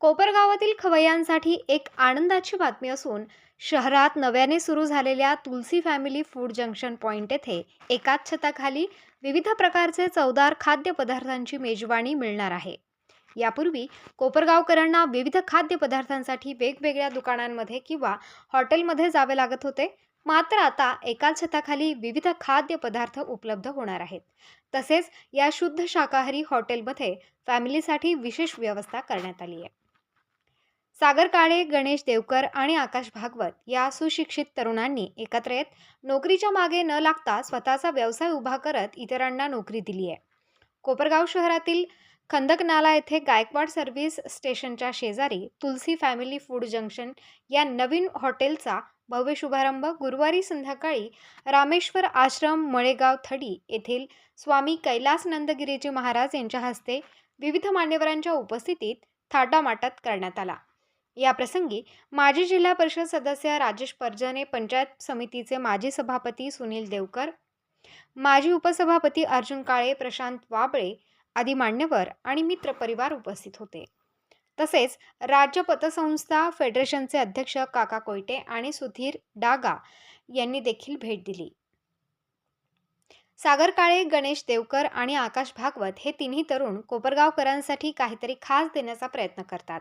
कोपरगावातील खवय्यांसाठी एक आनंदाची बातमी असून शहरात नव्याने सुरू झालेल्या Tulsi family food junction point येथे एकाच छताखाली विविध प्रकारचे चवदार खाद्यपदार्थांची मेजवानी मिळणार आहे. यापूर्वी कोपरगावकरांना विविध खाद्यपदार्थांसाठी वेगवेगळ्या दुकानांमध्ये किंवा हॉटेलमध्ये जावे लागत होते. मात्र आता एकाच छताखाली विविध खाद्यपदार्थ उपलब्ध होणार आहेत. तसेच या शुद्ध शाकाहारी हॉटेलमध्ये फॅमिलीसाठी विशेष व्यवस्था करण्यात आली आहे. सागर काळे गणेश देवकर आणि आकाश भागवत या सुशिक्षित तरुणांनी एकत्र येत नोकरीच्या मागे न लागता स्वतःचा व्यवसाय उभा करत इतरांना नोकरी दिली आहे. कोपरगाव शहरातील खंदकनाला येथे गायकवाड सर्व्हिस स्टेशनच्या शेजारी तुलसी फॅमिली फूड जंक्शन या नवीन हॉटेलचा भव्य शुभारंभ गुरुवारी संध्याकाळी रामेश्वर आश्रम मळेगाव थडी येथील स्वामी कैलास नंदगिरीजी महाराज यांच्या हस्ते विविध मान्यवरांच्या उपस्थितीत थाटामाटात करण्यात आला. याप्रसंगी माजी जिल्हा परिषद सदस्य राजेश परजने पंचायत समितीचे माजी सभापती सुनील देवकर माजी उपसभापती अर्जुन काळे प्रशांत वाबळे आदी मान्यवर आणि मित्रपरिवार उपस्थित होते. तसेच राज्य पतसंस्था फेडरेशनचे अध्यक्ष काका कोयटे आणि सुधीर डागा यांनी देखील भेट दिली. सागर काळे गणेश देवकर आणि आकाश भागवत हे तिन्ही तरुण कोपरगावकरांसाठी काहीतरी खास देण्याचा प्रयत्न करतात.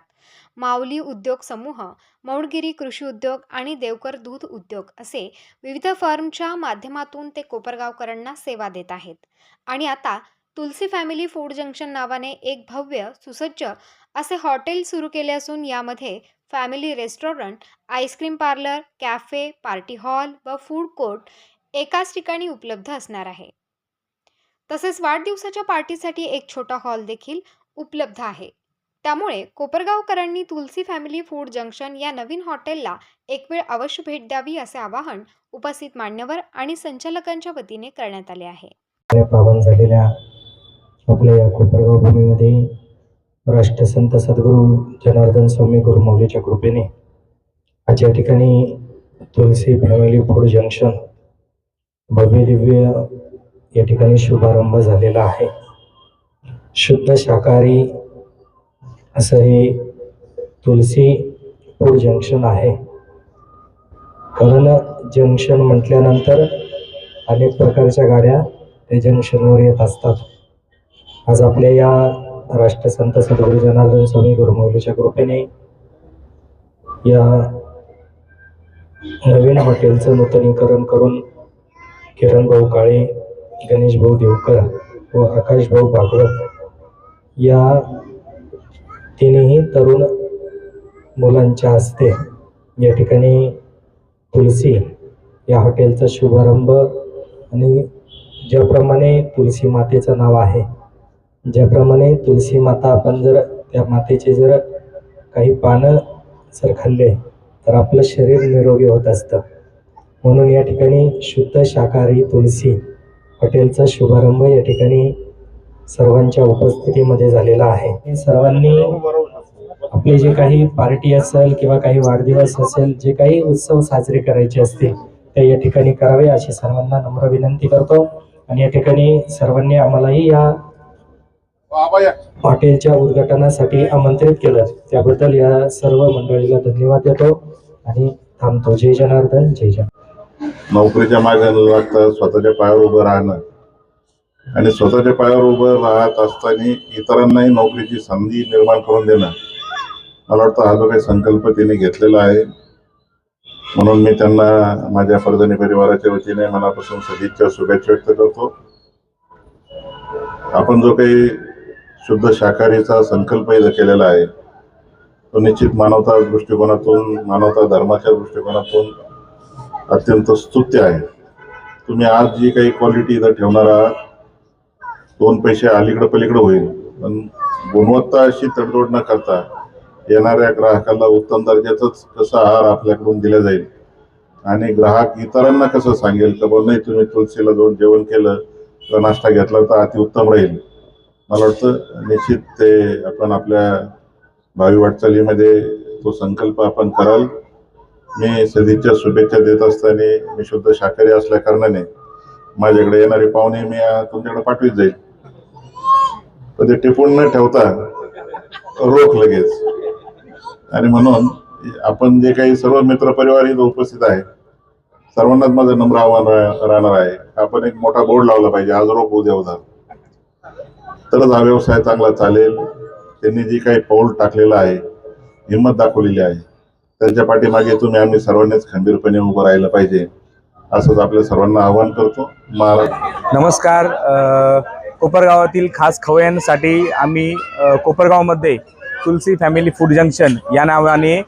माऊली उद्योग समूह मौडगिरी कृषी उद्योग आणि देवकर दूध उद्योग असे विविध फर्मच्या माध्यमातून ते कोपरगावकरांना सेवा देत आहेत. आणि आता तुलसी फॅमिली फूड जंक्शन नावाने एक भव्य सुसज्ज असे हॉटेल सुरू केले असून यामध्ये family restaurant ice cream parlour café party hall व फूड कोर्ट एकाच ठिकाणी उपलब्ध असणार आहे. तसेच वाढदिवसाच्या पार्टीसाठी एक छोटा हॉल देखील उपलब्ध आहे. त्यामुळे कोपरगावकरांनी तुलसी फॅमिली फूड जंक्शन या नवीन हॉटेलला एक वेळ अवश्य भेट द्यावी असे आवाहन उपस्थित मान्यवर आणि संचालकांच्या वतीने करण्यात आले आहे. पावन झालेल्या आपल्या या कोपरगाव भूमीमध्ये राष्ट्रसंत सद्गुरू जनार्दन स्वामी गुरुमौलीच्या कृपेने आज या ठिकाणी तुलसी फॅमिली फूड जंक्शन भव्य दिव्य या ठिकाणी शुभारंभ झालेला आहे. शुद्ध शाकाहारी असं हे तुलसी जंक्शन आहे. कारण जंक्शन म्हटल्यानंतर अनेक प्रकारच्या गाड्या त्या जंक्शनवर येत असतात. आज आपल्या या राष्ट्रसंत सद्गुरू जनार्दन स्वामी गुरुमौलीच्या कृपेने या नवीन हॉटेलचं नूतनीकरण करून किरण भाऊ काळे गणेश भाऊ देवकर व आकाश भाऊ भागवत या तिन्ही तरुण मुलांच्या हस्ते या ठिकाणी तुलसी या हॉटेलचा शुभारंभ आणि ज्याप्रमाणे तुलसी मातेचं नाव आहे ज्याप्रमाणे तुलसी माता आपण जर त्या मातेचे जर काही पानं जर खाल्ले तर आपलं शरीर निरोगी होत असतं. म्हणून या ठिकाणी शुद्ध शाकाहारी तुलसी हॉटेलचा शुभारंभ या ठिकाणी सर्वांच्या उपस्थितीमध्ये झालेला आहे. सर्वांनी आपले जे काही पार्टी असेल किंवा काही वाढदिवस असेल जे काही उत्सव साजरे करायचे असतील ते या ठिकाणी करावे अशी सर्वांना नम्र विनंती करतो. आणि या ठिकाणी सर्वांनी आम्हालाही या हॉटेलच्या उद्घाटनासाठी आमंत्रित केलं. त्याबद्दल या सर्व मंडळीला धन्यवाद देतो. आणि थांबतो. जय जनार्दन. जय जन नोकरीच्या मागे न लागता स्वतःच्या पायावर उभं राहणं. आणि स्वतःच्या पायावर उभं राहत असताना इतरांनाही नोकरीची संधी निर्माण करून देणं. मला वाटतं हा जो काही संकल्प तिने घेतलेला आहे म्हणून मी त्यांना माझ्या फर्जनी परिवाराच्या वतीने मनापासून सदिच्छा शुभेच्छा व्यक्त करतो. आपण जो काही शुद्ध शाकाहारीचा संकल्प इथं केलेला आहे तो निश्चित मानवता दृष्टिकोनातून मानवता धर्माच्या दृष्टिकोनातून अत्यंत स्तुत्य आहे. तुम्ही आज जी काही क्वालिटी इथं ठेवणार आहात दोन पैसे अलीकडं पलीकडं होईल. पण गुणवत्ता अशी तडजोड न करता येणाऱ्या ग्राहकाला उत्तम दर्जाचाच कसा आहार आपल्याकडून दिला जाईल? आणि ग्राहक इतरांना कसं सांगेल का बुवा नाही तुम्ही तुळशीला जाऊन जेवण केलं किंवा नाश्ता घेतला तर अतिउत्तम राहील. मला वाटतं निश्चित ते आपण आपल्या भावी वाटचालीमध्ये तो संकल्प आपण कराल. मी सदिच्छा शुभेच्छा देत असताना मी शुद्ध शाकाहारी असल्या कारणाने माझ्याकडे येणारे पाहुणे मी तुमच्याकडे पाठवित जाईल. पण ते टिपून न ठेवता रोख लगेच. आणि म्हणून आपण जे काही सर्व मित्र परिवार इथं उपस्थित आहे सर्वांनाच माझं नम्र आव्हान राहणार आहे. आपण एक मोठा बोर्ड लावला पाहिजे आज रोप उद्या उधार. तरच हा व्यवसाय चांगला चालेल. त्यांनी जी काही पाऊल टाकलेलं आहे हिंमत दाखवलेली आहे. त्यांच्या पाठीमागे तुम्ही आम्ही सर्वांनीच खंबीरपणे उभं राहिलं पाहिजे. असंच आपल्या सर्वांना आवाहन करतो. महाराज. नमस्कार. कोपरगावातील खास खवयांसाठी आम्ही कोपरगावमध्ये तुलसी फॅमिली फूड जंक्शन या नावाने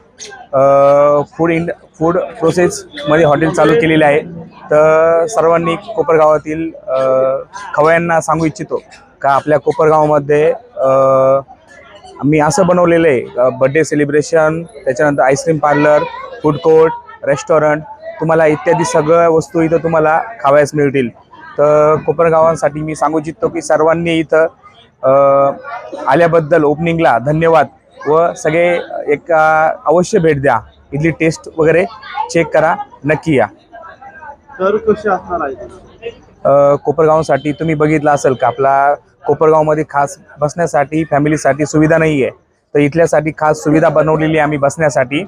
फूड इंड फूड प्रोसेसमध्ये हॉटेल चालू केलेले आहे. तर सर्वांनी कोपरगावातील खवयांना सांगू इच्छितो का आपल्या कोपरगावामध्ये आम्ही असं बनवलेलं आहे. बड्डे सेलिब्रेशन त्याच्यानंतर ice cream parlour food court restaurant तुम्हाला इत्यादी सगळ्या वस्तू इथं तुम्हाला खावयास मिळतील. तर कोपरगावांसाठी मी सांगू इच्छितो की सर्वांनी इथं आल्याबद्दल ओपनिंगला धन्यवाद व सगळे एक अवश्य भेट द्या. इथली टेस्ट वगैरे चेक करा नक्की या. तर कसे असणार आहे? कोपरगावसाठी तुम्ही बघितलं असेल का? आपला कोपरगावमध्ये खास बसण्यासाठी फॅमिलीसाठी सुविधा नाही आहे तर इथल्यासाठी खास सुविधा बनवलेली आहे आम्ही बसण्यासाठी.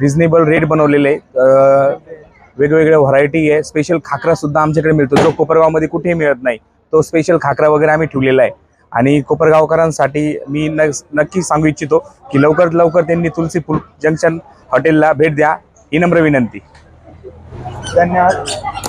रिजनेबल रेट बनवलेले आहे. वेगवेगळ्या व्हरायटी आहे. स्पेशल खाकरासुद्धा आमच्याकडे मिळतो. जो कोपरगावमध्ये कुठेही मिळत नाही तो स्पेशल खाकरा वगैरे आम्ही ठेवलेला आहे. आणि कोपरगावकरांसाठी मी न नक्की सांगू इच्छितो की लवकरात लवकर त्यांनी तुलसी फुल जंक्शन हॉटेलला भेट द्या. ही नम्र विनंती. धन्यवाद.